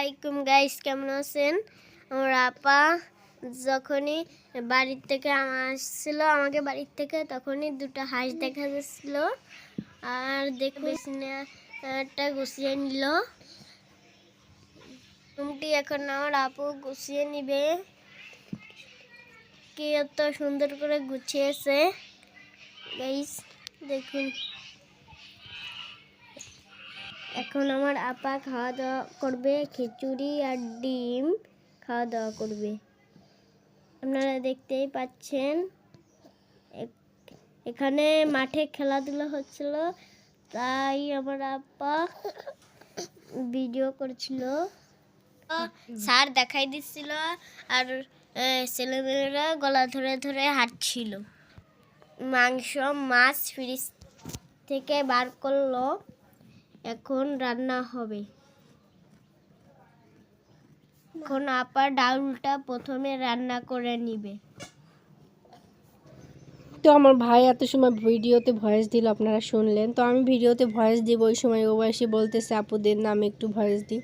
আলাইকুম গাইস কেমন আছেন? আমার আপা যখনই বাড়ির থেকে আসছিল, আমাকে বাড়ির থেকে তখনই দুটো হাঁস দেখা যাচ্ছিল। আর দেখবে একটা গুছিয়ে নিল। রুমটি এখন আমার আপু গুছিয়ে নিবে। কি এত সুন্দর করে গুছিয়েছে। গাইস দেখুন। এখন আমার আপা খাওয়া দাওয়া করবে, খিচুড়ি আর ডিম খাওয়া দাওয়া করবে। আপনারা দেখতেই পাচ্ছেন এখানে মাঠে খেলাধুলা হচ্ছিল, তাই আমার আপা ভিডিও করছিল। স্যার দেখাই দিচ্ছিল আর ছেলেমেয়েরা গলা ধরে ধরে হাঁটছিল। মাংস, মাছ, ফ্রিজ থেকে বার করল। এখন রান্না হবে। এখন আপা ডাউলটা প্রথমে রান্না করে নিবে। তো আমার ভাই এত সময় ভিডিওতে ভয়েস দিল, আপনারা শুনলেন। তো আমি ভিডিওতে ভয়েস দিব, ওই সময় ও এসে বলতেছে, আপুদের নামে একটু ভয়েস দিই।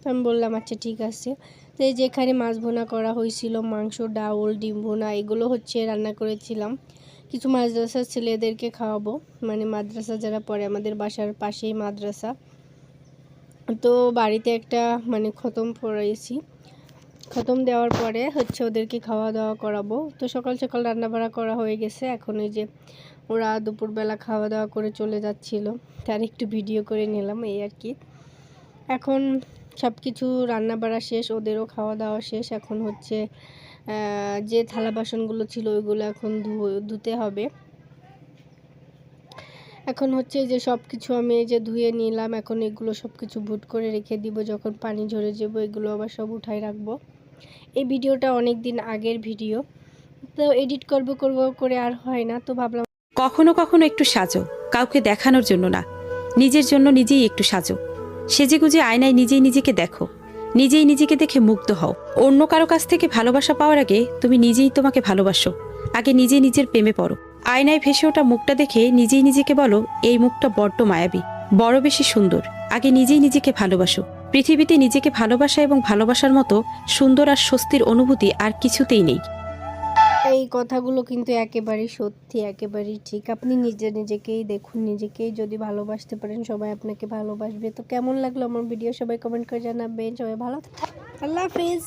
তো আমি বললাম আচ্ছা ঠিক আছে। তো এই যে এখানে মাছ ভোনা করা হয়েছিল, মাংস, ডাউল, ডিম ভোনা, এগুলো হচ্ছে রান্না করেছিলাম। কিছু মাদ্রাসার ছেলেদেরকে খাওয়াবো। মানে মাদ্রাসা যারা পড়ে, আমাদের বাসার পাশেই মাদ্রাসা। তো বাড়িতে একটা মানে খতম পড়াইছি। খতম দেওয়ার পরে হচ্ছে ওদেরকে খাওয়া দাওয়া করাবো। তো সকাল সকাল রান্না বাড়া করা হয়ে গেছে। এখন ওই যে ওরা দুপুরবেলা খাওয়া দাওয়া করে চলে যাচ্ছিল। তার একটু ভিডিও করে নিলাম, এই আর কি। এখন সব কিছু রান্না বাড়া শেষ, ওদেরও খাওয়া দাওয়া শেষ। এখন হচ্ছে যে থালা বাসনগুলো ছিল ওইগুলো এখন ধুতে হবে। এখন হচ্ছে যে সব কিছু আমি এই যে ধুয়ে নিলাম, এখন এগুলো সব কিছু বুট করে রেখে দিব, যখন পানি ঝরে যাব এগুলো আবার সব উঠাই রাখব। এই ভিডিওটা অনেক দিন আগের ভিডিও। তো এডিট করব করব করে আর হয় না, তো ভাবলাম কখনো কখনো একটু সাজো, কাউকে দেখানোর জন্য না। নিজের জন্য নিজেই একটু সাজো। সেজেগুজে আয়নায় নিজেই নিজেকে দেখো। নিজেই নিজেকে দেখে মুগ্ধ হও। অন্য কারও কাছ থেকে ভালোবাসা পাওয়ার আগে তুমি নিজেই তোমাকে ভালোবাসো। আগে নিজে নিজের প্রেমে পড়ো। আয়নায় ভেসে ওঠা মুখটা দেখে নিজেই নিজেকে বলো, এই মুখটা বড্ড মায়াবী, বড় বেশি সুন্দর। আগে নিজেই নিজেকে ভালোবাসো। পৃথিবীতে নিজেকে ভালোবাসা এবং ভালোবাসার মতো সুন্দর আর স্বস্তির অনুভূতি আর কিছুতেই নেই। এই কথাগুলো কিন্তু একেবারেই সত্যি, একেবারেই ঠিক। আপনি নিজে নিজেকেই দেখুন, নিজেকেই যদি ভালোবাসতে পারেন, সবাই আপনাকে ভালোবাসবে। তো কেমন লাগল আমার ভিডিও সবাই কমেন্ট করে জানাবেন। সবাই ভালো আল্লাহ হাফিজ।